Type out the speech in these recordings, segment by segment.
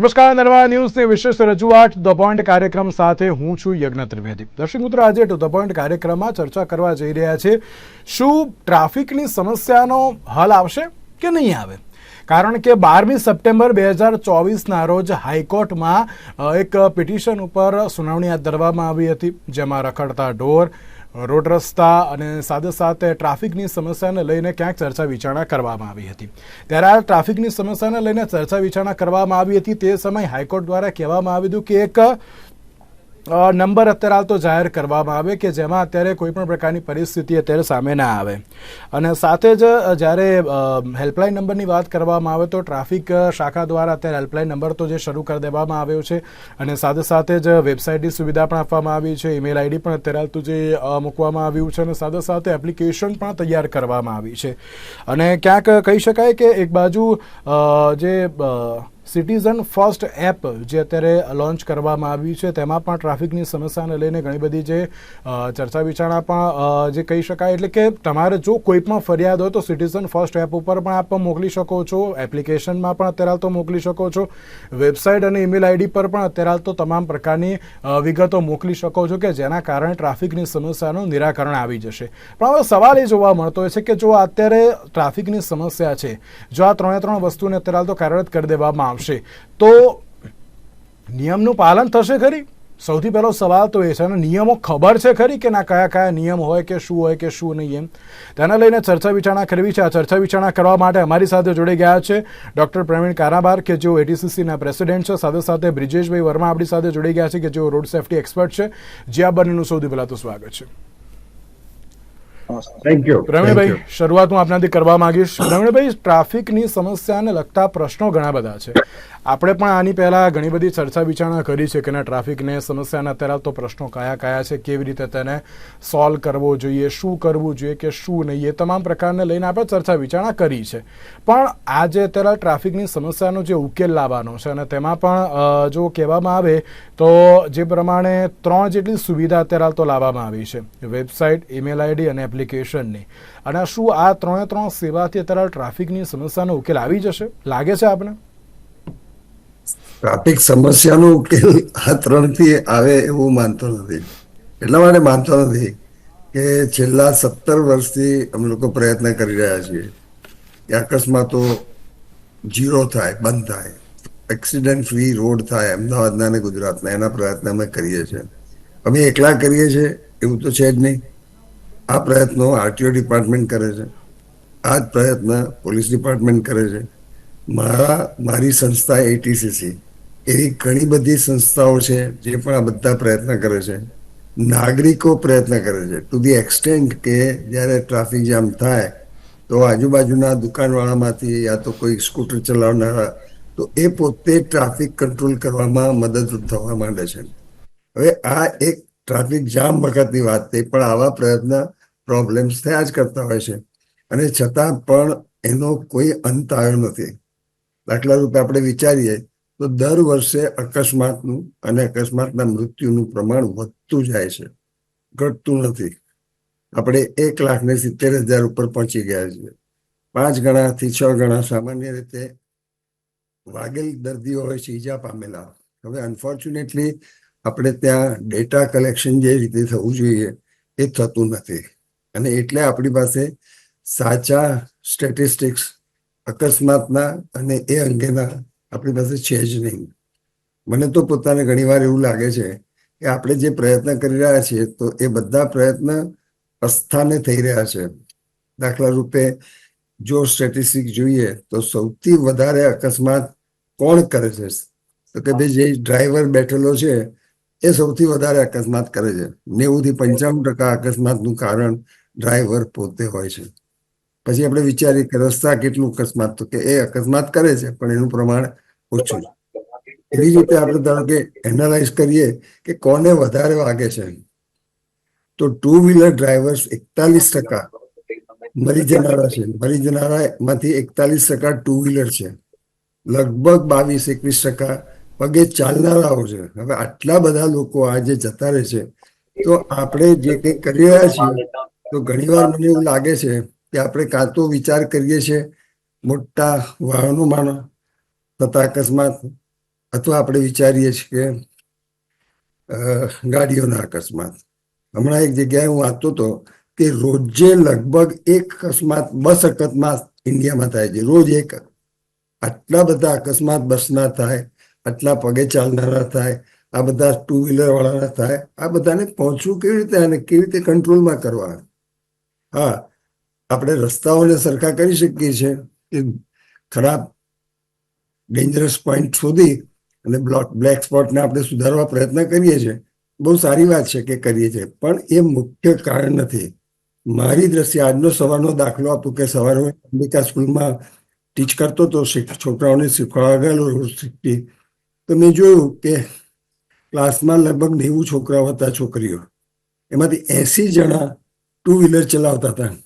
નમસ્કાર, નરવા ન્યૂઝની વિશેષ રજૂઆત. ધ પોઈન્ટ કાર્યક્રમ સાથે હું છું યજ્ઞ ત્રિવેદી. દર્શક મિત્રો, આજે ધ પોઈન્ટ કાર્યક્રમમાં ચર્ચા કરવા જઈ રહ્યા છે, શું ટ્રાફિકની સમસ્યાનો હલ આવશે કે નહીં આવે? કારણ કે બારમી સપ્ટેમ્બર બે હજાર ચોવીસના રોજ હાઈકોર્ટમાં એક પિટિશન ઉપર સુનાવણી હાથ ધરવામાં આવી હતી, જેમાં રખડતા ઢોર રોડ રસ્તા અને સાથે સાથે ટ્રાફિકની સમસ્યાને લઈને ક્યાંક ચર્ચા વિચારણા કરવામાં આવી હતી. ત્યારે આ ટ્રાફિકની સમસ્યાને લઈને ચર્ચા વિચારણા કરવામાં આવી હતી. તે સમયે હાઈકોર્ટ દ્વારા કહેવામાં આવ્યું હતું કે એક નંબર અત્યારે હાલ તો જાહેર કરવામાં આવે કે જેમાં અત્યારે કોઈ પણ પ્રકારની પરિસ્થિતિ અત્યારે સામે ના આવે. અને સાથે જ જ્યારે હેલ્પલાઇન નંબરની વાત કરવામાં આવે તો ટ્રાફિક શાખા દ્વારા અત્યારે હેલ્પલાઇન નંબર તો જે શરૂ કરી દેવામાં આવ્યો છે અને સાથે સાથે જ વેબસાઇટની સુવિધા પણ આપવામાં આવી છે. ઈમેલ આઈડી પણ અત્યારે હાલ તો જે મૂકવામાં આવ્યું છે અને સાથે સાથે એપ્લિકેશન પણ તૈયાર કરવામાં આવી છે. અને ક્યાંક કહી શકાય કે એક બાજુ જે સિટીઝન ફર્સ્ટ એપ જે અત્યારે લોન્ચ કરવામાં આવી છે, તેમાં પણ ટ્રાફિકની સમસ્યાને લઈને ઘણી બધી જે ચર્ચા વિચારણા પણ જે કહી શકાય. એટલે કે તમારે જો કોઈ પણ ફરિયાદ હોય તો સિટીઝન ફર્સ્ટ એપ ઉપર પણ આપ મોકલી શકો છો, એપ્લિકેશનમાં પણ અત્યારે તો મોકલી શકો છો, વેબસાઇટ અને ઈમેલ આઈડી પર પણ અત્યારે તો તમામ પ્રકારની વિગતો મોકલી શકો છો કે જેના કારણે ટ્રાફિકની સમસ્યાનું નિરાકરણ આવી જશે. પણ હવે સવાલ એ જોવા મળતો હોય છે કે જો અત્યારે ટ્રાફિકની સમસ્યા છે, જો આ ત્રણે ત્રણ વસ્તુને અત્યારે તો કાર્યરત કરી દેવામાં આવશે તો નિયમનું પાલન થશે ખરી? સૌથી પહેલો સવાલ તો એ છે અને નિયમો ખબર છે ખરી કે ના, કયા કયા નિયમ હોય કે શું હોય કે શું નહીં એમ? તેના લઈને ચર્ચા વિચારણા કરવી છે. આ ચર્ચા વિચારણા કરવા માટે અમારી સાથે જોડી ગયા છે ડૉક્ટર પ્રવીણ કારાબાર, કે જેઓ એટીસીસીના પ્રેસિડેન્ટ છે. સાથે સાથે બ્રિજેશભાઈ વર્મા આપણી સાથે જોડી ગયા છે, કે જેઓ રોડ સેફટી એક્સપર્ટ છે. જે આ બંનેનું સૌથી પહેલાં તો સ્વાગત છે. થેન્ક યુ પ્રવીણભાઈ શરૂઆત હું આપનાથી કરવા માંગીશ. પ્રવીણભાઈ ટ્રાફિકની સમસ્યાને લગતા પ્રશ્નો ઘણા બધા છે. આપણે પણ આની પહેલા ઘણી બધી ચર્ચા વિચારણા કરી છે કે ના ટ્રાફિકને સમસ્યાના અત્યારે તો પ્રશ્નો કયા કયા છે કેવી રીતે તેને સોલ્વ કરવો જોઈએ શું કરવું જોઈએ કે શું નહીં એ તમામ પ્રકારને લઈને આપણે ચર્ચા વિચારણા કરી છે. પણ આજે અત્યારે ટ્રાફિકની સમસ્યાનો જે ઉકેલ લાવવાનો છે અને તેમાં પણ જો કહેવામાં આવે તો જે પ્રમાણે ત્રણ જેટલી સુવિધા અત્યારે તો લાવવામાં આવી છે. વેબસાઇટ ઈમેલ આઈડી અને એપ્લિકેશનની. અને શું આ ત્રણે ત્રણ સેવાથી અત્યારે ટ્રાફિકની સમસ્યાનો ઉકેલ આવી જશે? લાગે છે આપને? ટ્રાફિક સમસ્યાનો ઉકેલ આ ત્રણથી આવે એવું માનતો નથી. એટલા માટે માનતો નથી કે છેલ્લા સત્તર વર્ષથી અમે લોકો પ્રયત્ન કરી રહ્યા છીએ કે અકસ્માતો જીરો થાય, બંધ થાય. એક્સિડન્ટ ફ્રી રોડ થાય, અમદાવાદના અને ગુજરાતના, એના પ્રયત્ન અમે કરીએ છીએ. અમે એકલા કરીએ છીએ, એવું તો છે જ નહીં. આ પ્રયત્નો આરટીઓ ડિપાર્ટમેન્ટ કરે છે. આ જ પ્રયત્ન પોલીસ ડિપાર્ટમેન્ટ કરે છે. મારા, મારી સંસ્થા એટીસીસી એવી ઘણી બધી સંસ્થાઓ છે જે પણ આ બધા પ્રયત્ન કરે છે. નાગરિકો પ્રયત્ન કરે છે. ટુ ધી એક્સટેન્ટ કે જ્યારે ટ્રાફિક જામ થાય, તો આજુબાજુના દુકાનવાળામાંથી યા તો કોઈ સ્કૂટર ચલાવનારા, તો એ પોતે ટ્રાફિક કંટ્રોલ કરવામાં મદદરૂપ થવા માંડે છે. હવે આ એક ટ્રાફિક જામ વખતની વાત થઈ પણ આવા પ્રયત્ન પ્રોબ્લેમ્સ થયા જ કરતા હોય છે. અને છતાં પણ એનો કોઈ અંત આવ્યો નથી. દાખલા રૂપે આપણે વિચારીએ તો દર વર્ષે અકસ્માતનું અને અકસ્માતના મૃત્યુનું પ્રમાણ વધતું જાય છે. ઘટતું નથી. આપણે એક લાખને સિત્તેર હજાર ઉપર પહોંચી ગયા છીએ. પાંચ ગણાથી છ ગણા સામાન્ય રીતે વાગેલ દર્દીઓ હોય છે, ઈજા પામેલા. હવે અનફોર્ચ્યુનેટલી આપણે ત્યાં ડેટા કલેક્શન જે રીતે થવું જોઈએ એ થતું નથી. અને એટલે આપણી પાસે સાચા સ્ટેટિસ્ટિક્સ અકસ્માતના અને એ અંગેના આપણી પાસે છે જ નહીં. મને તો પોતાને ઘણીવાર એવું લાગે છે કે આપણે જે પ્રયત્ન કરી રહ્યા છીએ, તો એ બધા પ્રયત્ન અસ્થાને થઈ રહ્યા છે. દાખલા રૂપે જો સ્ટેટિસ્ટિક જોઈએ, તો સૌથી વધારે અકસ્માત કોણ કરે છે? તો કે ભાઈ, જે ડ્રાઈવર બેઠેલો છે, એ સૌથી વધારે અકસ્માત કરે છે. નેવું થી પંચાણું ટકા અકસ્માતનું કારણ ડ્રાઈવર પોતે હોય છે. પછી આપણે વિચારીએ કે રસ્તા કેટલું અકસ્માત તો કે એ અકસ્માત કરે છે, પણ એનું પ્રમાણ ઓછું એવી રીતે આપણે ધારો કે એનાલાઇઝ કરીએ કે કોને વધારે વાગે છે. તો ટુ વ્હીલર ડ્રાઈવર્સ એકતાલીસ ટકા મરી જનારા છે. મરી જનારા માંથી એકતાલીસ ટકા ટુ વ્હીલર છે. લગભગ બાવીસ, એકવીસ ટકા પગે ચાલનારાઓ છે. હવે આટલા બધા લોકો આજે જતા રહે છે, તો આપણે જે કંઈ કરી રહ્યા છીએ તો ઘણીવાર મને એવું લાગે છે કે આપણે કાં તો વિચાર કરીએ છીએ, મોટા વાહનોમાં થતા અકસ્માત, અથવા આપણે વિચારીએ છીએ કે ગાડીઓના અકસ્માત. હમણાં એક જગ્યાએ હું વાંચતો હતો કે રોજે લગભગ એક અકસ્માત બસ અકસ્માત ઇન્ડિયામાં થાય છે. રોજ એક. આટલા બધા અકસ્માત બસના થાય, આટલા પગે ચાલનારા થાય, આ બધા ટુ વ્હીલર વાળાના થાય, આ બધાને પહોંચવું કેવી રીતે અને કેવી રીતે કંટ્રોલમાં કરવા હા, આપણે રસ્તાઓને સરખા કરી શકીએ છીએ. કે ખરાબ ડેન્જરસ પોઈન્ટ શોધી અને બ્લોક બ્લેક સ્પોટને આપણે સુધારવા પ્રયત્ન કરીએ છીએ. બહુ સારી વાત છે કે કરીએ છીએ, પણ એ મુખ્ય કારણ નથી. મારી દ્રષ્ટિએ આજનો સવારનો દાખલો આપું કે સવારે અંબિકા સ્કૂલમાં ટીચ કરતો હતો છોકરાઓને શીખવાડવા ગયેલો તો મેં જોયું કે ક્લાસમાં લગભગ નેવું છોકરાઓ હતા, છોકરીઓ. એમાંથી એસી જણા ટુ વ્હીલર ચલાવતા હતા.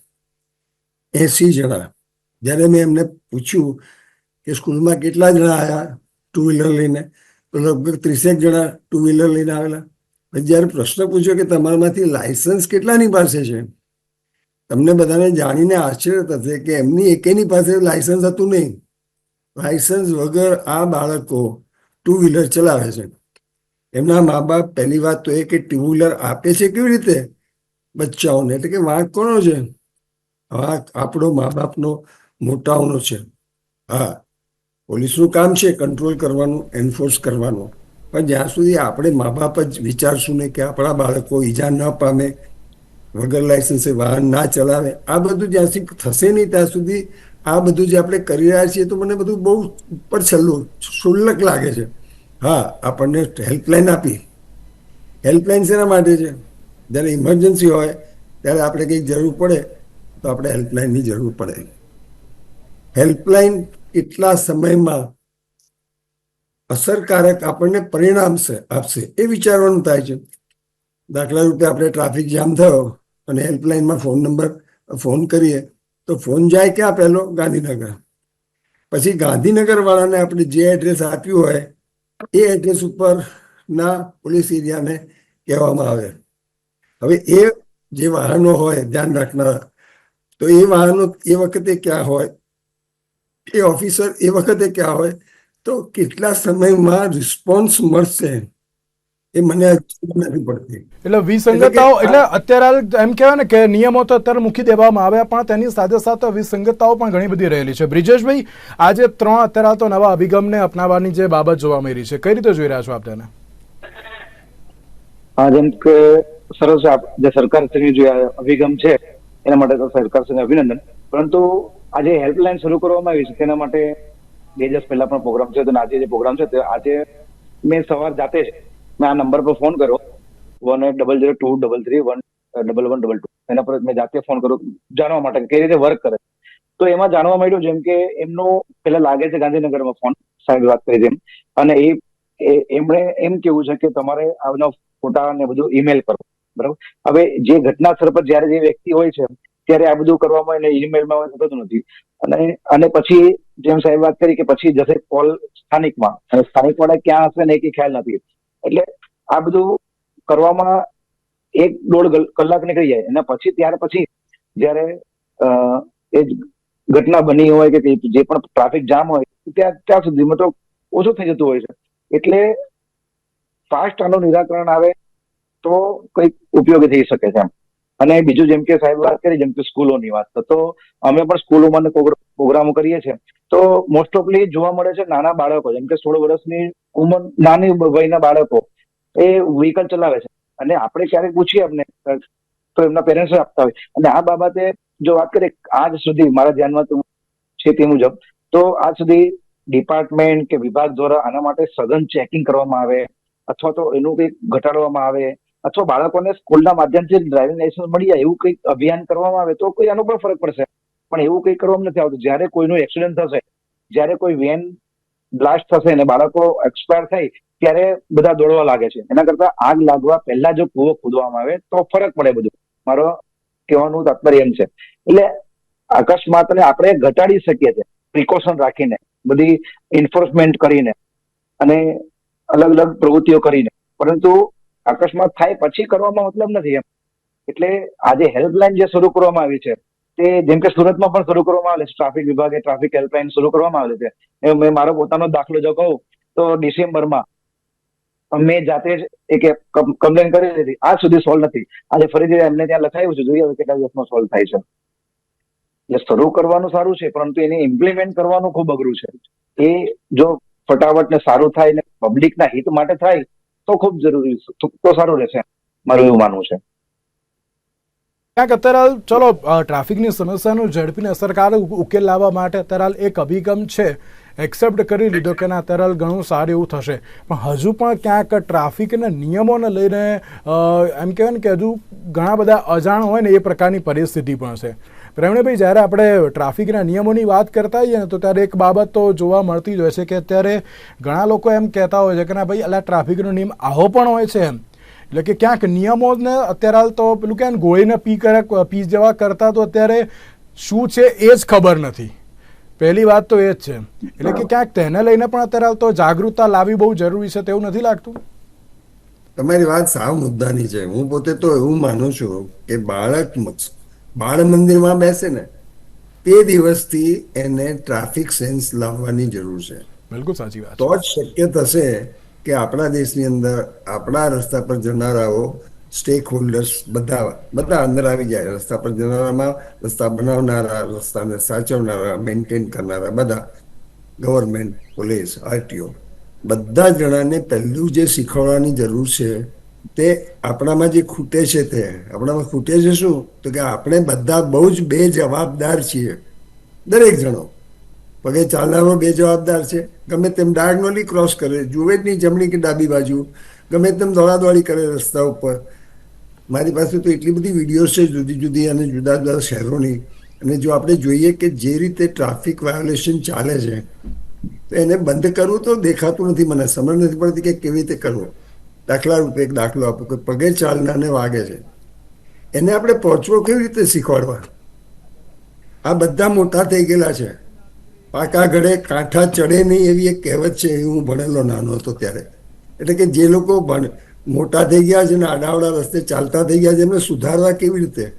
એસી જણા. જ્યારે મેં એમને પૂછ્યું કે સ્કૂલમાં કેટલા જણા આવ્યા ટુ વ્હીલર લઈને? તો લગભગ ત્રીસેક જણા ટુ વ્હીલર લઈને આવેલા. જ્યારે પ્રશ્ન પૂછ્યો કે તમારામાંથી લાયસન્સ કેટલાની પાસે છે? તમને બધાને જાણીને આશ્ચર્ય થશે કે એમની એકેની પાસે લાયસન્સ હતું નહીં. લાયસન્સ વગર આ બાળકો ટુ વ્હીલર ચલાવે છે. એમના મા બાપ પહેલી વાત તો એ કે ટુ વ્હીલર આપે છે કેવી રીતે? બચ્ચાઓને એટલે કે વાંક કોનો છે. વાંક આપણો મા બાપનો મોટાઓનો છે. હા. પોલીસનું કામ છે કંટ્રોલ કરવાનું, એન્ફોર્સ કરવાનું. પણ જ્યાં સુધી આપણે મા બાપ જ વિચારશું ને કે આપણા બાળકો ઈજા ન પામે, વગર લાયસન્સે વાહન ના ચલાવે, આ બધું જ્યાં સુધી થશે નહીં ત્યાં સુધી આ બધું જે આપણે કરી રહ્યા છીએ તો મને બધું બહુ ઉપર છેલ્લું શુલ્લક લાગે છે. હા, આપણને હેલ્પલાઇન આપી. હેલ્પલાઇન શેના માટે છે? જ્યારે ઇમરજન્સી હોય, ત્યારે આપણે કંઈક જરૂર પડે, તો આપણે હેલ્પલાઇનની જરૂર પડે. હેલ્પલાઇન કેટલા સમયમાં અસરકારક આપણને પરિણામ આપશે, એ વિચારવાનું થાય છે. દાખલા રૂપે આપણે ટ્રાફિક જામ થયો અને હેલ્પલાઇનમાં ફોન નંબર ફોન કરીએ, તો ફોન જાય ક્યાં પહેલો? ગાંધીનગર. પછી ગાંધીનગર વાળાને આપણે જે એડ્રેસ આપ્યું હોય, એ એડ્રેસ ઉપરના પોલીસ એરિયાને કહેવામાં આવે. હવે એ જે વાહનો હોય ધ્યાન રાખનારા તો એ વાહનો એ વખતે ક્યાં હોય? એ ઓફિસર એ વખતે ક્યાં હોય? તો કેટલા સમયમાં રિસ્પોન્સ મળશે? એ મને નથી પડતી. એટલે વિસંગતતાઓ એટલે અત્યારે એમ કહેવાય ને કે નિયમો તો અત્યારે મૂકી દેવામાં આવ્યા પણ તેની સાથે સાથે વિસંગતતાઓ પણ ઘણી બધી રહેલી છે. બ્રિજેશભાઈ આજે ત્રણ અત્યારે હાલ તો નવા અભિગમને અપનાવવાની જે બાબત જોવા મળી છે. કઈ રીતે જોઈ રહ્યા છો આપ તેને? હા જેમ કે સરસ જે સરકારશ્રીનો જે અભિગમ છે, એના માટે તો સરકાર અભિનંદન. પરંતુ આજે હેલ્પલાઇન શરૂ કરવામાં આવી છે, તેના માટે બે દિવસ પહેલા પણ પ્રોગ્રામ છે અને આજે જે પ્રોગ્રામ છે, તે આજે મેં સવાર જાતે જ મેં આ નંબર પર ફોન કર્યો. One eight double zero two double three, one double one double two. એના પર મેં જાતે ફોન કર્યો જાણવા માટે કઈ રીતે વર્ક કરે તો એમાં જાણવા મળ્યું જેમ કે એમનો પેલા લાગે છે ગાંધીનગરમાં ફોન, સાહેબ વાત કરી તેમ. અને એ- એમણે એમ કેવું છે કે તમારે આનો ફોટા ને બધું ઈમેલ કરો. બરાબર? હવે જે ઘટના સ્થળ પર જ્યારે જે વ્યક્તિ હોય છે, ત્યારે આ બધું કરવામાં એને ઈમેલમાં થતું નથી. અને અને પછી જેમ સાહેબ વાત કરી કે પછી જશે કોલ સ્થાનિકમાં. અને સ્થાનિક વાળા ક્યાં હશે ને એ ખ્યાલ નથી. એટલે આ બધું કરવામાં એક દોઢ કલાક નીકળી જાય. અને પછી, ત્યાર પછી જ્યારે એ ઘટના બની હોય કે જે પણ ટ્રાફિક જામ હોય, ત્યાં ત્યાં સુધીમાં તો ઓછું થઈ જતું હોય છે. એટલે ફાસ્ટ આનું નિરાકરણ આવે તો કંઈક ઉપયોગી થઈ શકે છે એમ. અને બીજું જેમ કે સાહેબ વાત કરી, જેમ કે સ્કૂલોની વાત. તો- અમે પણ સ્કૂલોમાં પ્રોગ્રામો કરીએ છીએ. તો મોસ્ટ ઓફલી જોવા મળે છે નાના બાળકો, જેમ કે સોળ વર્ષની ઉંમર, નાની વયના બાળકો, એ વ્હીકલ ચલાવે છે. અને આપણે ક્યારેક પૂછીએ એમને, તો એમના પેરેન્ટ્સ આપતા હોય. અને આ બાબતે જો વાત કરીએ, આજ સુધી મારા ધ્યાનમાં તું છે તે મુજબ, તો આજ સુધી ડિપાર્ટમેન્ટ કે વિભાગ દ્વારા આના માટે સઘન ચેકિંગ કરવામાં આવે, અથવા તો એનું કંઈક ઘટાડવામાં આવે અથવા બાળકોને સ્કૂલના માધ્યમથી ડ્રાઇવિંગ લાયસન્સ મળી જાય એવું કંઈક અભિયાન કરવામાં આવે તો કોઈ આનો પણ ફરક પડશે. પણ એવું કંઈ કરવામાં નથી આવતું. જ્યારે કોઈનું એક્સિડન્ટ થશે, જ્યારે કોઈ વેન બ્લાસ્ટ થશે અને બાળકો એક્સપાયર થાય, ત્યારે બધા દોડવા લાગે છે. એના કરતા આગ લાગવા પહેલા જો કૂવો ખોદવામાં આવે, તો ફરક પડે બધું. મારો કહેવાનું તાત્પર્ય એમ છે. એટલે અકસ્માતને આપણે ઘટાડી શકીએ છીએ. પ્રિકોશન રાખીને, બધી એન્ફોર્સમેન્ટ કરીને અને અલગ અલગ પ્રવૃત્તિઓ કરીને. પરંતુ અકસ્માત થાય પછી કરવામાં મતલબ નથી એમ. એટલે આજે હેલ્પલાઇન જે શરૂ કરવામાં આવી છે, તે જેમ કે સુરતમાં પણ શરૂ કરવામાં આવેલી છે, ટ્રાફિક વિભાગે ટ્રાફિક હેલ્પલાઇન શરૂ કરવામાં આવેલી છે. મેં મારો પોતાનો દાખલો જો કહું, તો ડિસેમ્બરમાં મેં જાતે જ એક કમ્પ્લેન કરી હતી. આજ સુધી સોલ્વ નથી. આજે ફરીથી એમને ત્યાં લખાયું છે, જોઈએ હવે કેટલા દિવસમાં સોલ્વ થાય છે. એટલે શરૂ કરવાનું સારું છે, પરંતુ એને ઇમ્પ્લિમેન્ટ કરવાનું ખૂબ અઘરું છે. એ જો ફટાફટ ને સારું થાય ને પબ્લિકના હિત માટે થાય તો ખૂબ જરૂરી. તો સારું રહેશે. મારું એવું માનવું છે. ક્યાંક અત્યારે ચલો ટ્રાફિકની સમસ્યાનું ઝડપીને અસરકારક ઉકેલ લાવવા માટે અત્યારે એક અભિગમ છે. એક્સેપ્ટ કરી લીધો કે ના, અત્યારે ઘણું સારું એવું થશે. પણ હજુ પણ ક્યાંક ટ્રાફિકના નિયમોને લઈને એમ કહેવાય ને કે હજુ ઘણા બધા અજાણ હોય ને એ પ્રકારની પરિસ્થિતિ પણ છે. પ્રવીણભાઈ જ્યારે આપણે ટ્રાફિકના નિયમોની વાત કરતા હોઈએ ને, તો ત્યારે એક બાબત તો જોવા મળતી જ હોય છે કે અત્યારે ઘણા લોકો એમ કહેતા હોય છે કે ના ભાઈ, અલા, ટ્રાફિકનો નિયમ આવો પણ હોય છે એમ. એટલે કે ક્યાંક નિયમોને અત્યારે હાલ તો પેલું કે ગોળીને પી કરે પી જવા કરતા, તો અત્યારે શું છે એ જ ખબર નથી. પહેલી વાત તો એ જ છે. એટલે કે ક્યાંક તેને લઈને પણ અત્યારે હાલ તો જાગૃતતા લાવવી બહુ જરૂરી છે, તેવું નથી લાગતું? તમારી વાત સાવ મુદ્દાની છે. હું પોતે તો એવું માનું છું કે બાળક બાળ મંદિરમાં બેસે ને તે દિવસથી એને ટ્રાફિક સેન્સ લાવવાની જરૂર છે. બિલકુલ સાચી વાત તો જ શક્ય થશે કે આપણા દેશની અંદર આપણા રસ્તા પર જનારાઓ સ્ટેક હોલ્ડર્સ બધા બધા અંદર આવી જાય. રસ્તા પર જનારામાં રસ્તા બનાવનારા રસ્તાને સાચવનારા મેન્ટેન કરનારા બધા ગવર્મેન્ટ પોલીસ આરટીઓ બધા જણાને પહેલું જે શીખવાડવાની જરૂર છે તે આપણામાં જે ખૂટે છે તે, આપણામાં ખૂટે છે શું? તો કે આપણે બધા બહુ જ બે જવાબદાર છીએ. દરેક જણો. પગે ચાલનારો બે જવાબદાર છે. ગમે તેમ ડાયગનોલી ક્રોસ કરે, જુએ જ નહીં જમણી કે ડાબી બાજુ. ગમે તેમ દોડાદોડી કરે રસ્તા ઉપર. મારી પાસે તો એટલી બધી વીડિયો છે જુદી જુદી અને જુદા જુદા શહેરોની. અને જો આપણે જોઈએ કે જે રીતે ટ્રાફિક વાયોલેશન ચાલે છે, તો એને બંધ કરવું તો દેખાતું નથી મને. સમજ નથી પડતી કે કેવી રીતે કરવું. દાખલા રૂપે એક દાખલો આપો કે પગે ચાલનારને વાગે છે. એને આપણે પહોંચવો કેવી રીતે શીખવાડવા? આ બધા મોટા થઈ ગયેલા છે. પાકા ઘડે કાંઠા ચડે નહીં એવી એક કહેવત છે એ હું ભણેલો નાનો હતો ત્યારે. એટલે કે જે લોકો ભણ મોટા થઈ ગયા છે ને આડાવડા રસ્તે ચાલતા થઈ ગયા છે એમને સુધારવા કેવી રીતે?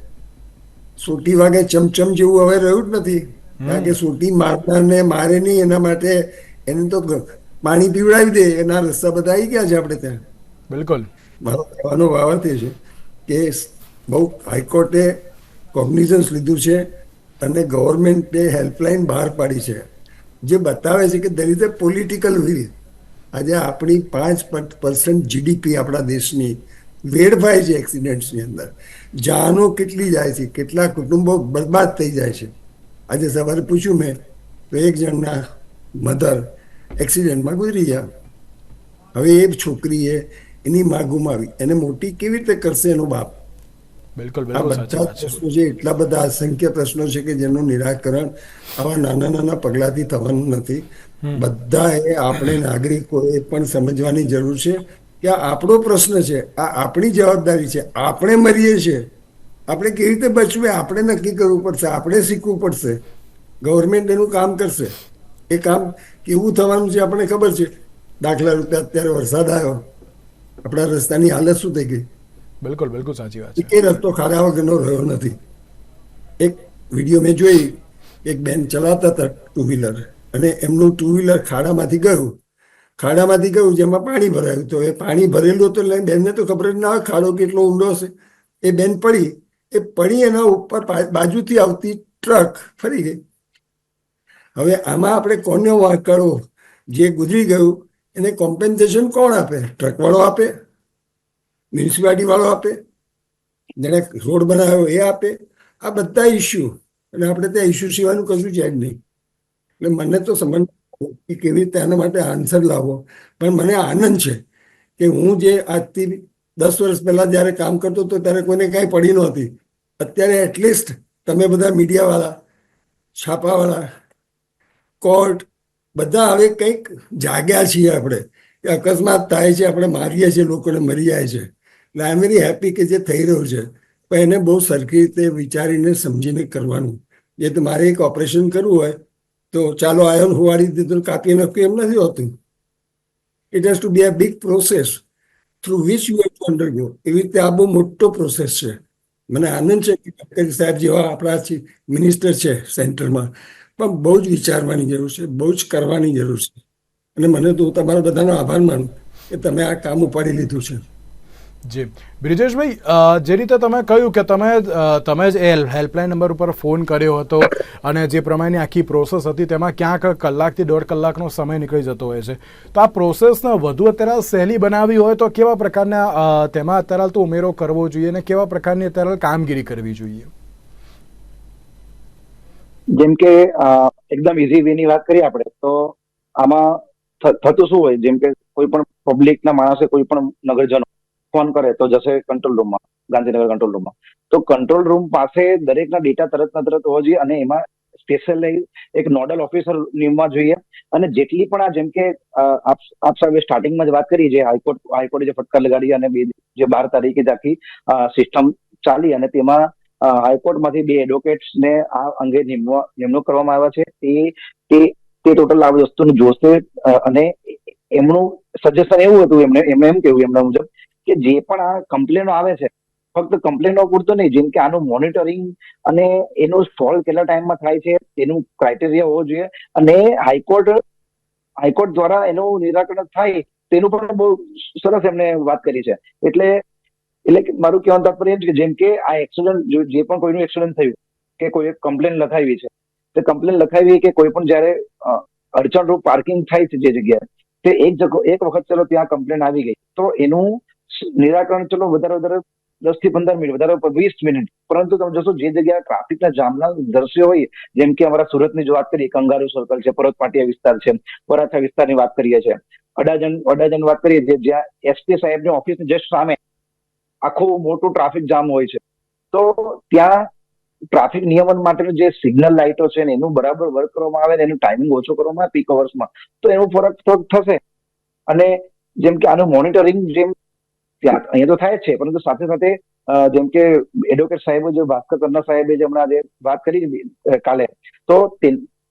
સોટી વાગે ચમચમ જેવું હવે રહ્યું જ નથી. કારણ કે સોટી મારનારને મારે નહીં એના માટે એને તો પાણી પીવડાવી દે એના રસ્તા બધા આવી ગયા છે આપણે ત્યાં. બિલકુલ. મારો કહેવાનો ભાવાર્થ એ છે કે બહુ હાઈકોર્ટે કોગ્નિઝન્સ લીધું છે અને ગવર્મેન્ટે હેલ્પલાઇન બહાર પાડી છે. જે બતાવે છે કે દર ઇઝ અ પોલિટિકલ વિલ આજે આપણી પાંચ પર્સન્ટ જીડીપી આપણા દેશની વેડફાય છે એક્સિડન્ટ્સની અંદર. જાનો કેટલી જાય છે, કેટલા કુટુંબો બરબાદ થઈ જાય છે. આજે સવારે પૂછ્યું મેં તો એક જણના મધર એક્સિડન્ટમાં ગુજરી ગયા. હવે એ છોકરીએ એની માં ગુમાવી એને મોટી કેવી રીતે કરશે એનો બાપ? બિલકુલ આ બધા પ્રશ્નો છે એટલા બધા અસંખ્ય પ્રશ્નો છે કે જેનું નિરાકરણ આવા નાના નાના પગલાથી થવાનું નથી. બધા એ આપણે નાગરિકોએ પણ સમજવાની જરૂર છે કે આ આપણો પ્રશ્ન છે આ આપણી જવાબદારી છે આપણે મરીએ છીએ. આપણે કેવી રીતે બચવું? આપણે નક્કી કરવું પડશે આપણે શીખવું પડશે. ગવર્મેન્ટ એનું કામ કરશે. એ કામ કેવું થવાનું છે આપણે ખબર છે? દાખલા રૂપે અત્યારે વરસાદ આવ્યો. આપણા રસ્તાની હાલત શું થઈ ગઈ? બિલકુલ બિલકુલ સાચી વાત છે. એ રસ્તો ખાડા વગરનો રહ્યો નથી. એક વીડિયો મેં જોઈ એક બેન ચલાવતા હતા ટુ વ્હીલર અને એમનું ટુ વ્હીલર ખાડામાંથી ગયું. ખાડામાંથી ગયું જેમાં પાણી ભરાયું. તો એ પાણી ભરેલું હતું એટલે બેનને તો ખબર જ ના ખાડો કેટલો ઊંડો હશે. એ બેન પડી એ પડી એના ઉપર બાજુથી આવતી ટ્રક ફરી ગઈ. હવે આમાં આપણે કોને કરવો જે ગુજરી ગયું એને કોમ્પેન્સેશન કોણ આપે? ટ્રકવાળો આપે? મ્યુનિસિપાલિટી વાળો આપે? જેણે રોડ બનાવ્યો એ આપે? આ બધા ઇસ્યુ અને આપણે ત્યાં ઇસ્યુ સિવાયનું કશું છે જ નહીં. એટલે મને તો સમજ કેવી રીતે આના માટે આન્સર લાવવો પણ મને આનંદ છે કે હું જે આજથી દસ વર્ષ પહેલાં જ્યારે કામ કરતો હતો ત્યારે કોઈને કાંઈ પડી નહોતી. અત્યારે એટલીસ્ટ તમે બધા મીડિયાવાળા છાપાવાળા કોર્ટ બધા હવે કંઈક જાગ્યા છીએ આપણે. કે અકસ્માત થાય છે, આપણે મારીએ છીએ, લોકોને મરી જાય છે. એટલે આઈ એમ વેરી હેપી કે જે થઈ રહ્યું છે. પણ એને બહુ સરખી રીતે વિચારીને, સમજીને કરવાનું. જે તો મારે એક ઓપરેશન કરવું હોય, તો ચાલો આયન હોવાડી દીધું, કાપી નાખ્યું, એમ નથી હોતું. It has to be a big process through which you have to undergo એવી રીતે આ બહુ મોટો પ્રોસેસ છે. મને આનંદ છે કે ગડકરી સાહેબ જેવા આપણા મિનિસ્ટર છે સેન્ટરમાં પણ બહુ જ વિચારવાની જરૂર છે, બહુ જ કરવાની જરૂર છે. અને મને તો તમારો બધાનો આભાર માનું કે તમે આ કામ ઉપાડી લીધું છે. જી. બ્રિજેશભાઈ જે રીતે તમે કહ્યું કે તમે તમે જ એ હેલ્પલાઇન નંબર ઉપર ફોન કર્યો હતો અને જે પ્રમાણેની આખી પ્રોસેસ હતી તેમાં ક્યાંક કલાકથી દોઢ કલાકનો સમય નીકળી જતો હોય છે. તો આ પ્રોસેસને વધુ અત્યારે સહેલી બનાવવી હોય તો કેવા પ્રકારના તેમાં અત્યારે તો ઉમેરો કરવો જોઈએ અને કેવા પ્રકારની અત્યારે કામગીરી કરવી જોઈએ? જેમ કે એકદમ ઇઝી વે ની વાત કરીએ આપણે, તો આમાં થતું શું હોય? જેમ કે કોઈ પણ પબ્લિક ના માણસે કોઈ પણ નગરજનો ફોન કરે તો જશે કંટ્રોલ રૂમમાં ગાંધીનગર કંટ્રોલ રૂમમાં તો કંટ્રોલ રૂમ પાસે દરેકના ડેટા તરત ને તરત હોવો જોઈએ અને એમાં સ્પેશિયલી એક નોડલ ઓફિસર નિમવા જોઈએ. અને જેટલી પણ આ જેમ કે આપ આપ સ્ટાર્ટિંગમાં જ વાત કરી, જે હાઈકોર્ટ હાઈકોર્ટે જે ફટકાર લગાડી અને જે બાર તારીખે જ આખી સિસ્ટમ ચાલી અને તેમાં હાઈકોર્ટમાંથી બે એડવોકેટ્સ ને આ અંગે નિમણૂક કરવામાં આવ્યા છે. તે તે ટોટલ આ વસ્તુને જોશે અને એમનું સજેશન એવું હતું, એમને એમને એમ કેવું એમના મુજબ, કે જે પણ આ કમ્પ્લેનો આવે છે, ફક્ત કમ્પ્લેનો પૂરતો નહીં, જેમ કે આનું મોનિટરિંગ અને એનું સોલ્વ કેટલા ટાઈમમાં થાય છે, તેનું ક્રાઇટેરિયા હોવો જોઈએ, અને હાઈકોર્ટ હાઈકોર્ટ દ્વારા એનું નિરાકરણ થાય, તેનું પણ બહુ સરસ એમને વાત કરી છે. એટલે એટલે મારું કહેવાનું તાત્પર્ય એમ કે જેમ કે આ એક્સિડન્ટ જે પણ કોઈનું એક્સિડન્ટ થયું, કે કોઈ કમ્પ્લેન લખાવી છે, તે કમ્પ્લેન લખાવી કે કોઈ પણ જ્યારે અડચણરૂપ પાર્કિંગ થાય છે જે જગ્યાએ, તે એક જગ્યા, એક વખત ચલો ત્યાં કમ્પ્લેન આવી ગઈ. તો એનું નિરાકરણ ચલો વધારે વધારે દસથી પંદર મિનિટ, વધારે વીસ મિનિટ. પરંતુ તમે જોશો જે જગ્યાએ ટ્રાફિકના જામના દ્રશ્યો હોય, જેમ કે અમારા સુરતની જો વાત કરીએ, કંગારુ સર્કલ છે પરત પાટિયા વિસ્તાર છે, વરાછા વિસ્તારની વાત કરીએ છીએ. અડાજણ અડાજણ વાત કરીએ જે, જ્યાં એસપી સાહેબની ઓફિસની જસ્ટ સામે આખું મોટું ટ્રાફિક જામ હોય છે. તો ત્યાં ટ્રાફિક નિયમન માટેનું જે સિગ્નલ લાઇટો છે ને એનું બરાબર વર્ક કરવામાં આવે ને એનું ટાઈમિંગ ઓછો કરવામાં પીક અવર્સમાં તો એનું ફરક તો થશે. અને જેમ કે આનું મોનિટરિંગ જેમ ત્યાં અહીંયા તો થાય જ છે, પરંતુ સાથે સાથે જેમ કે એડવોકેટ સાહેબે જે, ભાસ્કર કન્ના સાહેબે જે હમણાં જે વાત કરી કાલે. તો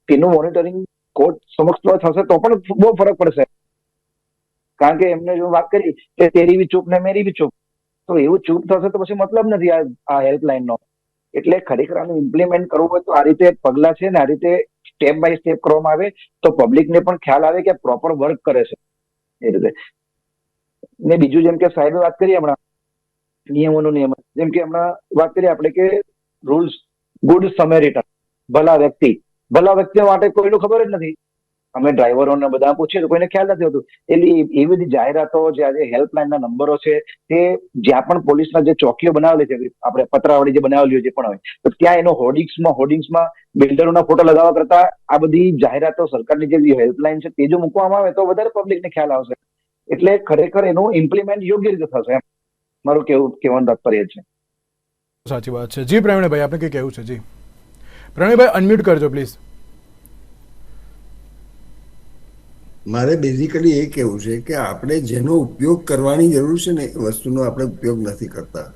તેનું મોનિટરિંગ કોર્ટ સમક્ષ થશે તો પણ બહુ ફરક પડશે. કારણ કે એમને જો વાત કરી કે તેરી બી ચૂપ ને મેરી બી ચૂપ. તો એવું ચૂપ થશે તો પછી મતલબ નથી આ આ હેલ્પલાઇન નો. એટલે ખરેખર આનું ઇમ્પ્લિમેન્ટ કરવું હોય તો આ રીતે પગલાં છે ને આ રીતે સ્ટેપ બાય સ્ટેપ કરવામાં આવે તો પબ્લિક ને પણ ખ્યાલ આવે કે પ્રોપર વર્ક કરે છે. એ રીતે. ને બીજું જેમ કે સાહેબે વાત કરી હમણાં, નિયમોનું નિયમ. જેમ કે હમણાં વાત કરીએ આપણે કે રૂલ્સ ગુડ સમેરિટન ભલા વ્યક્તિ. ભલા વ્યક્તિ માટે કોઈનું ખબર જ નથી. અમે ડ્રાઈવરોને બધા પૂછીએ તો કોઈને ખ્યાલ નથી હોતું. એટલે એવી બધી જાહેરાતો જે હેલ્પલાઇનના નંબરો છે, તે જ્યાં પણ પોલીસના જે ચોકીઓ બનાવેલી છે, આપણે પતરાવાળી જે બનાવેલી જે પણ હોય, તો ત્યાં એનો હોર્ડિંગ્સમાં હોર્ડિંગ્સમાં બિલ્ડરોના ફોટો લગાવવા કરતા આ બધી જાહેરાતો સરકારની જે હેલ્પલાઇન છે, તે જો મૂકવામાં આવે તો વધારે પબ્લિકને ખ્યાલ આવશે. એટલે ખરેખર એનું ઇમ્પ્લિમેન્ટ યોગ્ય રીતે થશે એમ. મારું કેવું કહેવાનું તાત્પર્ય છે. સાચી વાત છે. જી પ્રવીણભાઈ આપણે કંઈ કહેવું છે? જી. પ્રવીણભાઈ અનમ્યુટ કરજો પ્લીઝ મારે બેઝિકલી એ કહેવું છે કે આપણે જેનો ઉપયોગ કરવાની જરૂર છે ને એ વસ્તુનો આપણે ઉપયોગ નથી કરતા.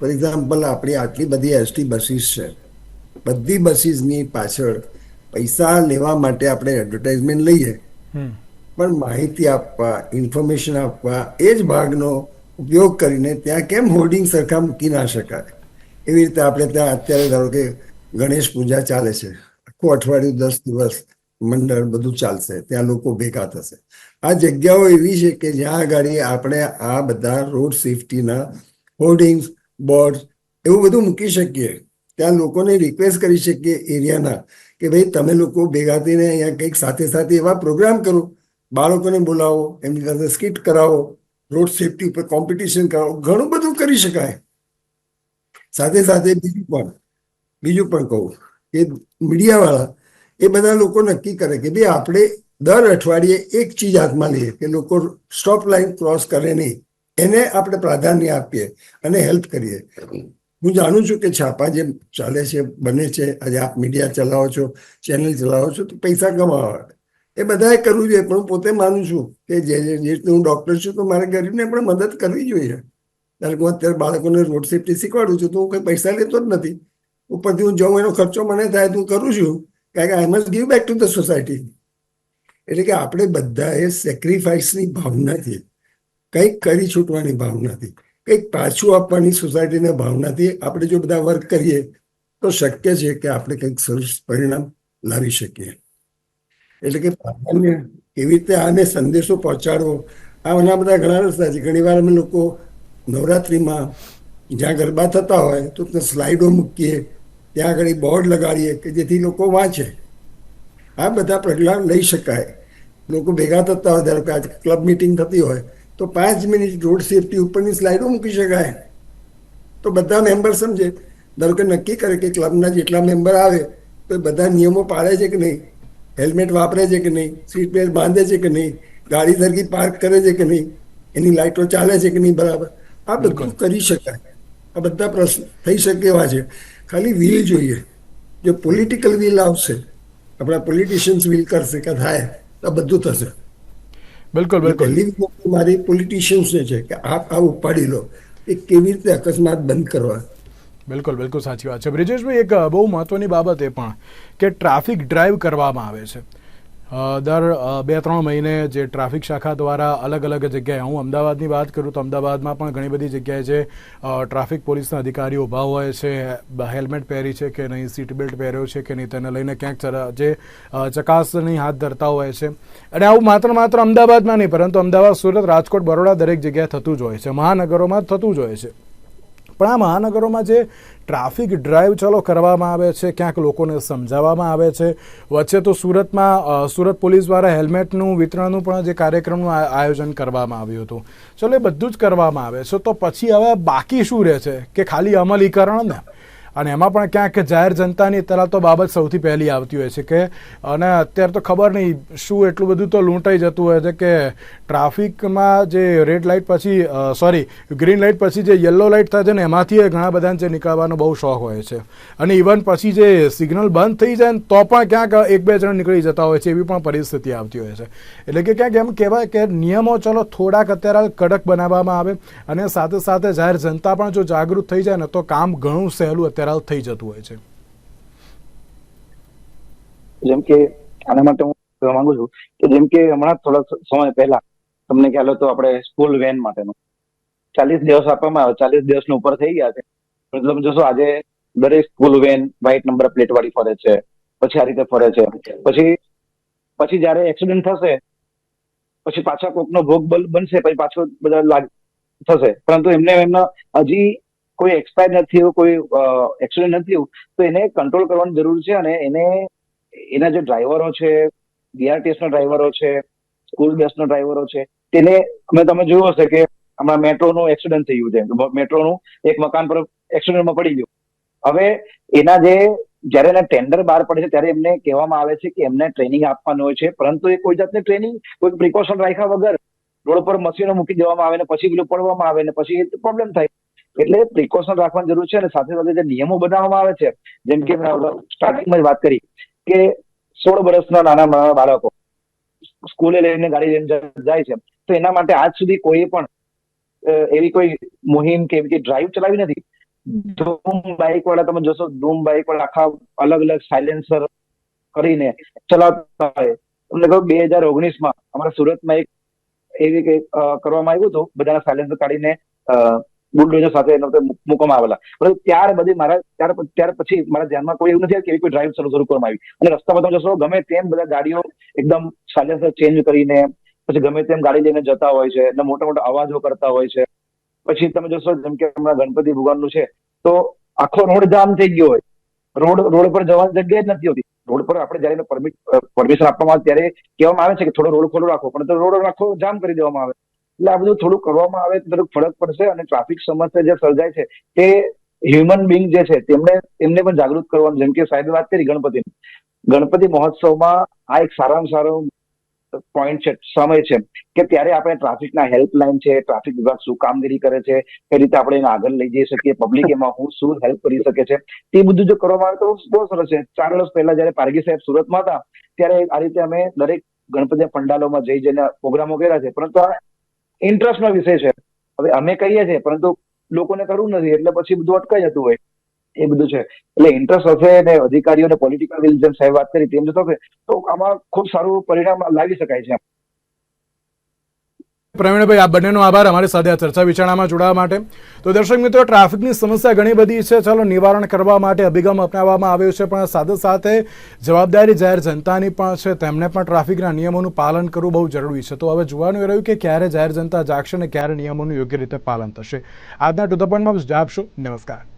ફોર એક્ઝામ્પલ આપણી આટલી બધી એસટી બસીસ છે. બધી બસીસની પાછળ પૈસા લેવા માટે આપણે એડવર્ટાઇઝમેન્ટ લઈએ. પણ માહિતી આપવા ઇન્ફોર્મેશન આપવા એ જ ભાગનો ઉપયોગ કરીને ત્યાં કેમ હોર્ડિંગ સરખા મૂકી ના શકાય? એવી રીતે આપણે ત્યાં અત્યારે ધારો કે ગણેશ પૂજા ચાલે છે. આખું અઠવાડિયું દસ દિવસ મંડળ બધું ચાલશે, ત્યાં લોકો ભેગા થશે. આ જગ્યાઓ એવી છે કે જ્યાં આગળ આપણે આ બધા રોડ સેફટીના હોર્ડિંગ્સ બોર્ડ એવું બધું મૂકી શકીએ. ત્યાં લોકોને રિક્વેસ્ટ કરી શકીએ એરિયાના કે ભાઈ તમે લોકો ભેગા થઈને અહીંયા કંઈક સાથે સાથે એવા પ્રોગ્રામ કરો. બાળકોને બોલાવો, એમની સાથે સ્કીટ કરાવો, રોડ સેફટી ઉપર કોમ્પિટિશન કરાવો, ઘણું બધું કરી શકાય. સાથે સાથે બીજું પણ બીજું પણ કહું કે મીડિયાવાળા એ બધા લોકો નક્કી કરે કે ભાઈ આપણે દર અઠવાડિયે એક ચીજ હાથમાં લઈએ કે લોકો સ્ટોપ લાઈન ક્રોસ કરે નહીં. એને આપણે પ્રાધાન્ય આપીએ અને હેલ્પ કરીએ. હું જાણું છું કે છાપા જે ચાલે છે, બને છે, આજે આપ મીડિયા ચલાવો છો ચેનલ ચલાવો છો, તો પૈસા કમાવા એ બધાએ કરવું જોઈએ, પણ હું પોતે માનું છું કે જે જે જે હું ડૉક્ટર છું, તો મારે ગરીબને પણ મદદ કરવી જોઈએ. કે હું અત્યારે બાળકોને રોડ સેફટી શીખવાડું છું, તો હું કંઈ પૈસા લેતો જ નથી. ઉપરથી હું જાઉં, એનો ખર્ચો મને થાય, તો હું કરું છું. કારણ કે I must give back to the society એટલે કે આપણે બધાએ સેક્રિફાઈસની ભાવનાથી કંઈક કરી છૂટવાની ભાવનાથી કંઈક પાછું આપવાની સોસાયટીના ભાવનાથી આપણે જો બધા વર્ક કરીએ, તો શક્ય છે કે આપણે કંઈક સરસ પરિણામ લાવી શકીએ. એટલે કે પ્રાધાન્ય કેવી રીતે આને સંદેશો પહોંચાડવો, આ ઘણા બધા ઘણા રસ્તા છે. ઘણી વાર અમે લોકો નવરાત્રિમાં જ્યાં ગરબા થતા હોય, તો ત્યાં સ્લાઇડો મૂકીએ ત્યાં આગળ બોર્ડ લગાડીએ કે જેથી લોકો વાંચે. આ બધા પગલાં લઈ શકાય. લોકો ભેગા થતા હોય ધારો કે આજે ક્લબ મિટિંગ થતી હોય તો પાંચ મિનિટ રોડ સેફટી ઉપરની સ્લાઇડો મૂકી શકાય. તો બધા મેમ્બર સમજે. ધારો કે નક્કી કરે કે ક્લબના જેટલા મેમ્બર આવે તો એ બધા નિયમો પાળે છે કે નહીં? હેલ્મેટ વાપરે છે કે નહીં? સીટ બેલ્ટ બાંધે છે કે નહીં? ગાડી સરખી પાર્ક કરે છે કે નહીં? એની લાઇટો ચાલે છે કે નહીં? બરાબર. આ બધું કરી શકાય. આ બધા પ્રશ્ન થઈ શકે એવા છે. ખાલી વ્હીલ જોઈએ. જો પોલિટિકલ વ્હીલ આવશે આપણા પોલિટિશિયન્સ વ્હીલ કરશે કે થાય તો આ બધું થશે. બિલકુલ બિલકુલ. મારી પોલિટિશિયન્સને છે કે આપ આ ઉપાડી લો એ કેવી રીતે અકસ્માત બંધ કરવા? બિલકુલ બિલકુલ સાચી વાત છે. બ્રિજેશભાઈ એક બહુ મહત્વની બાબત એ પણ કે ટ્રાફિક ડ્રાઈવ કરવામાં આવે છે. દર બે ત્રણ મહિને જે ટ્રાફિક શાખા દ્વારા અલગ અલગ જગ્યાએ, હું અમદાવાદની વાત કરું તો અમદાવાદમાં પણ ઘણી બધી જગ્યાએ જે ટ્રાફિક પોલીસના અધિકારીઓ ઊભા હોય છે હેલ્મેટ પહેરી છે કે નહીં, સીટ બેલ્ટ પહેર્યો છે કે નહીં, તેને લઈને ક્યાંક જે ચકાસણી હાથ ધરતા હોય છે. અને આવું માત્ર માત્ર અમદાવાદમાં નહીં, પરંતુ અમદાવાદ, સુરત, રાજકોટ, બરોડા દરેક જગ્યાએ થતું જ હોય છે. મહાનગરોમાં થતું જ હોય છે. પણ આ મહાનગરોમાં જે ટ્રાફિક ડ્રાઈવ ચલો કરવામાં આવે છે, ક્યાંક લોકોને સમજાવવામાં આવે છે. વચ્ચે તો સુરતમાં સુરત પોલીસ દ્વારા હેલ્મેટનું વિતરણનું પણ જે કાર્યક્રમનું આયોજન કરવામાં આવ્યું હતું. ચલો એ બધું જ કરવામાં આવે છે. તો પછી હવે બાકી શું રહે છે? કે ખાલી અમલીકરણ ને? અને એમાં પણ ક્યાંક જાહેર જનતાની અત્યારે તો બાબત સૌથી પહેલી આવતી હોય છે કે, અને અત્યારે તો ખબર નહીં શું એટલું બધું તો લૂંટાઈ જતું હોય છે કે ટ્રાફિકમાં જે રેડ લાઇટ પછી સોરી ગ્રીન લાઇટ પછી જે યલો લાઇટ થાય છે ને, એમાંથી ઘણા બધાને જે નીકળવાનો બહુ શોખ હોય છે. અને ઇવન પછી જે સિગ્નલ બંધ થઈ જાય ને, તો પણ ક્યાંક એક બે જણ નીકળી જતા હોય છે, એવી પણ પરિસ્થિતિ આવતી હોય છે. એટલે કે ક્યાંક એમ કહેવાય કે નિયમો ચલો, થોડાક અત્યારે કડક બનાવવામાં આવે અને સાથે સાથે જાહેર જનતા પણ જો જાગૃત થઈ જાય ને, તો કામ ઘણું સહેલું અત્યારે થઈ જતું હોય છે. જેમ કે આના માટે હું કહેવા માંગુ છું કે જેમ કે હમણાં થોડા સમય પહેલા તમને ખ્યાલ હતો આપણે સ્કૂલ વેન માટેનો. ચાલીસ દિવસ આપવામાં આવે, ચાલીસ દિવસનો ઉપર થઈ ગયા છે. મતલબ જોશો, આજે દરેક school van white number plate વાળી ફરે છે. પછી આ રીતે ફરે છે. પછી પછી જયારે એક્સિડન્ટ થશે, પછી પાછા કોકનો ભોગ બનશે, પછી પાછો બધા લાગ, થશે. પરંતુ એમને એમના હજી કોઈ એક્સપાયર નથી થયું, કોઈ એક્સિડન્ટ નથી થયું, તો એને કંટ્રોલ કરવાની જરૂર છે અને એને, એના જે ડ્રાઈવરો છે બીઆરટીએસ ના ડ્રાઈવરો છે સ્કૂલ બસ ના ડ્રાઈવરો છે તેને અમે તમે જોયું હશે કે હમણાં મેટ્રો નું એક્સિડન્ટ થયું છે. મેટ્રોનું એક મકાન પર એક્સિડન્ટમાં પડી ગયું. હવે એના જે જ્યારે એના ટેન્ડર બહાર પડે છે, ત્યારે એમને કહેવામાં આવે છે કે એમને ટ્રેનિંગ આપવાનું હોય છે. પરંતુ એ કોઈ જાતની ટ્રેનિંગ કોઈ પ્રિકોશન રાખ્યા વગર રોડ પર મશીનો મૂકી દેવામાં આવે ને પછી પેલું પડવામાં આવે ને પછી પ્રોબ્લેમ થાય. એટલે પ્રિકોશન રાખવાની જરૂર છે અને સાથે સાથે જે નિયમો બનાવવામાં આવે છે, જેમ કે સ્ટાર્ટિંગમાં જ વાત કરી કે સોળ વર્ષના નાના નાના બાળકો સ્કૂલે લઈને ગાડી લઈને જાય છે. તો એના માટે આજ સુધી કોઈ પણ એવી કોઈ મુહિમ કે એવી ડ્રાઈવ ચલાવી નથી? ધૂમ બાઇક વાળા તમે જોશો, ધૂમ બાઇક વાળા આખા અલગ અલગ સાયલેન્સર કરીને ચલાવતા હોય. તમને કહ્યું બે હજાર ઓગણીસમાં અમારા સુરતમાં એક એવી કંઈક કરવામાં આવ્યું હતું. બધાના સાયલેન્સર કાઢીને બુલડોઝર સાથે એના મૂકવામાં આવેલા. પરંતુ ત્યાર બધી મારા, ત્યાર ત્યાર પછી મારા ધ્યાનમાં કોઈ એવું નથી કે કોઈ ડ્રાઈવ શરૂ શરૂ કરવામાં આવી. અને રસ્તા બધા જશો, ગમે તેમ બધા ગાડીઓ એકદમ સાજા ચેન્જ કરીને, પછી ગમે તેમ ગાડી લઈને જતા હોય છે અને મોટા મોટા અવાજો કરતા હોય છે. પછી તમે જોશો, જેમ કે હમણાં ગણપતિ ભગવાનનું છે, તો આખો રોડ જામ થઈ ગયો હોય. રોડ રોડ પર જવાની જગ્યા જ નથી હોતી. રોડ પર આપણે જયારે પરમિશન આપવામાં આવે ત્યારે કહેવામાં આવે છે કે થોડો રોડ ખોલો રાખો, પણ તો રોડ આખો જામ કરી દેવામાં આવે. એટલે આ બધું થોડું કરવામાં આવે તો થોડુંક ફરક પડશે અને ટ્રાફિક સમસ્યા જે સર્જાય છે, તે હ્યુમન બિંગ જે છે, તેમણે, તેમને પણ જાગૃત કરવાનું, જેમ કે સાહેબે વાત કરી ગણપતિ ગણપતિ મહોત્સવમાં આ એક સારામાં સારો પોઈન્ટ છે, સમય છે, કે ત્યારે આપણે ટ્રાફિકના હેલ્પલાઇન છે ટ્રાફિક વિભાગ શું કામગીરી કરે છે, કઈ રીતે આપણે એને આગળ લઈ જઈ શકીએ પબ્લિક એમાં હું શું હેલ્પ કરી શકે છે, તે બધું જો કરવામાં આવે તો બહુ સરસ છે. ચાર વર્ષ પહેલા જયારે પારગી સાહેબ સુરતમાં હતા, ત્યારે આ રીતે અમે દરેક ગણપતિ પંડાલોમાં જઈ જઈને પ્રોગ્રામો કર્યા છે, પરંતુ આ ઇન્ટરેસ્ટનો વિષય છે. હવે અમે કહીએ છીએ, પરંતુ લોકોને કરવું નથી, એટલે પછી બધું અટકાઈ જતું હોય. એ બધું છે. એટલે ઇન્ટરેસ્ટ હશે ને અધિકારીઓને પોલિટિકલ વિલ જેમ સાહેબ વાત કરી તેમ થશે તો આમાં ખૂબ સારું પરિણામ લાવી શકાય છે પ્રવીણભાઈ, આ બંનેનો આભાર. અમારી સાથે આ ચર્ચા વિચારણામાં જોડાવા માટે. તો દર્શક મિત્રો, ટ્રાફિકની સમસ્યા ઘણી બધી છે. ચાલો, નિવારણ કરવા માટે અભિગમ અપનાવવામાં આવ્યો છે, પણ સાથે સાથે જવાબદારી જાહેર જનતાની પણ છે. તેમને પણ ટ્રાફિકના નિયમોનું પાલન કરવું બહુ જરૂરી છે. તો હવે જોવાનું રહ્યું કે ક્યારે જાહેર જનતા જાગશે અને ક્યારે નિયમોનું યોગ્ય રીતે પાલન થશે. આજના ટુ ધ પોઈન્ટમાં જ આપશો નમસ્કાર.